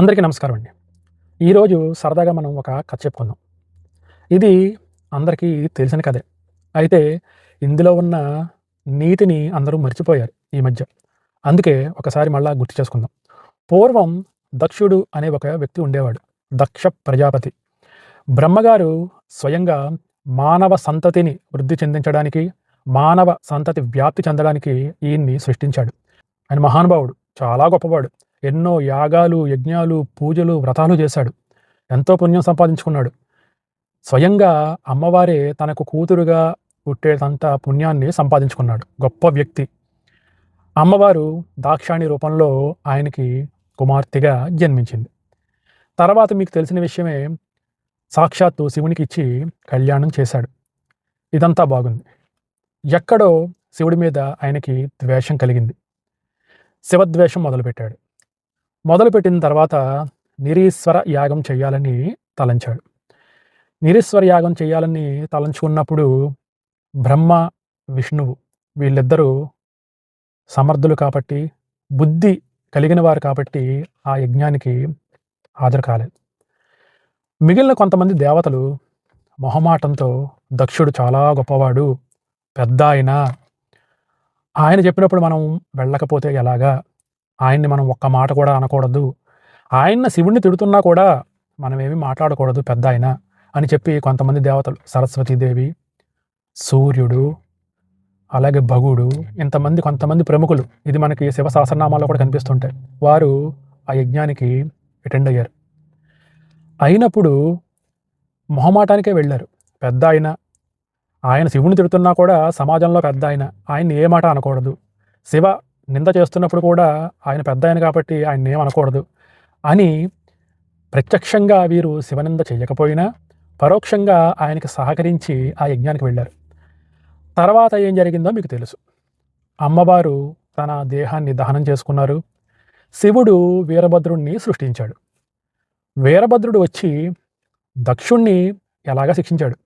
అందరికీ నమస్కారం అండి. ఈరోజు సరదాగా మనం ఒక కథ చెప్పుకుందాం. ఇది అందరికీ తెలిసిన కథే. అయితే ఇందులో ఉన్న నీతిని అందరూ మర్చిపోయారు ఈ మధ్య. అందుకే ఒకసారి మళ్ళా గుర్తు చేసుకుందాం. పూర్వం దక్షుడు అనే ఒక వ్యక్తి ఉండేవాడు. దక్ష ప్రజాపతి. బ్రహ్మగారు స్వయంగా మానవ సంతతిని వృద్ధి చెందించడానికి మానవ సంతతి వ్యాప్తి చెందడానికి ఈయన్ని సృష్టించాడు. ఆయన మహానుభావుడు. చాలా గొప్పవాడు. ఎన్నో యాగాలు యజ్ఞాలు పూజలు వ్రతాలు చేశాడు. ఎంతో పుణ్యం సంపాదించుకున్నాడు. స్వయంగా అమ్మవారే తనకు కూతురుగా పుట్టేటంత పుణ్యాన్ని సంపాదించుకున్నాడు. గొప్ప వ్యక్తి. అమ్మవారు దాక్షాణి రూపంలో ఆయనకి కుమార్తెగా జన్మించింది. తర్వాత మీకు తెలిసిన విషయమే సాక్షాత్తు శివునికి ఇచ్చి కళ్యాణం చేశాడు. ఇదంతా బాగుంది. ఎక్కడో శివుడి మీద ఆయనకి ద్వేషం కలిగింది. శివద్వేషం మొదలుపెట్టాడు. మొదలుపెట్టిన తర్వాత నిరీశ్వర యాగం చేయాలని తలంచాడు. నిరీశ్వర యాగం చేయాలని తలంచుకున్నప్పుడు బ్రహ్మ విష్ణువు వీళ్ళిద్దరూ సమర్థులు కాబట్టి బుద్ధి కలిగిన వారు కాబట్టి ఆ యజ్ఞానికి హాజరు కాలేదు. మిగిలిన కొంతమంది దేవతలు మొహమాటంతో దక్షుడు చాలా గొప్పవాడు పెద్ద ఆయన ఆయన చెప్పినప్పుడు మనం వెళ్ళకపోతే ఎలాగా? ఆయన్ని మనం ఒక్క మాట కూడా అనకూడదు. ఆయన శివుణ్ణి తిడుతున్నా కూడా మనం ఏమీ మాట్లాడకూడదు పెద్ద ఆయన అని చెప్పి కొంతమంది దేవతలు సరస్వతీదేవి సూర్యుడు అలాగే భగుడు ఇంతమంది కొంతమంది ప్రముఖులు ఇది మనకి శివ సహస్రనామాల్లో కూడా కనిపిస్తుంటాయి. వారు ఆ యజ్ఞానికి అటెండ్ అయ్యారు. అయినప్పుడు మొహమాటానికే వెళ్ళారు. పెద్ద ఆయన ఆయన శివుని తిడుతున్నా కూడా సమాజంలో పెద్ద ఆయన ఆయన్ని ఏ మాట అనకూడదు. శివ నింద చేస్తున్నప్పుడు కూడా ఆయన పెద్ద ఆయన కాబట్టి ఆయన ఏమనకూడదు అనకూడదు అని ప్రత్యక్షంగా వీరు శివనింద చేయకపోయినా పరోక్షంగా ఆయనకి సహకరించి ఆ యజ్ఞానికి వెళ్ళారు. తర్వాత ఏం జరిగిందో మీకు తెలుసు. అమ్మవారు తన దేహాన్ని దహనం చేసుకున్నారు. శివుడు వీరభద్రుణ్ణి సృష్టించాడు. వీరభద్రుడు వచ్చి దక్షుణ్ణి ఎలాగా శిక్షించాడు?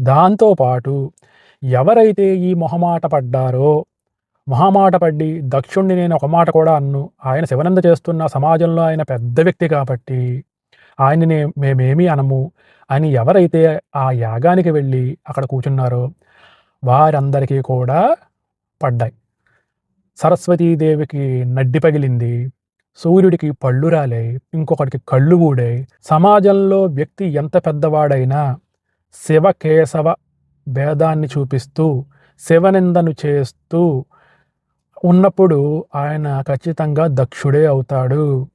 దాంతోపాటు ఎవరైతే ఈ మొహమాట పడ్డారో మహామాట పడ్డి దక్షుణ్ణి నేను ఒక మాట కూడా అన్ను. ఆయన శివనంద చేస్తున్న సమాజంలో ఆయన పెద్ద వ్యక్తి కాబట్టి ఆయన్ని మేమేమీ అనము. అని ఎవరైతే ఆ యాగానికి వెళ్ళి అక్కడ కూర్చున్నారో వారందరికీ కూడా పడ్డాయి. సరస్వతీదేవికి నడ్డి పగిలింది సూర్యుడికి పళ్ళు రాలే ఇంకొకటికి కళ్ళు ఊడాయి. సమాజంలో వ్యక్తి ఎంత పెద్దవాడైనా శివకేశవ భేదాన్ని చూపిస్తూ శివనిందను చేస్తూ ఉన్నప్పుడు ఆయన ఖచ్చితంగా దక్షుడే అవుతాడు.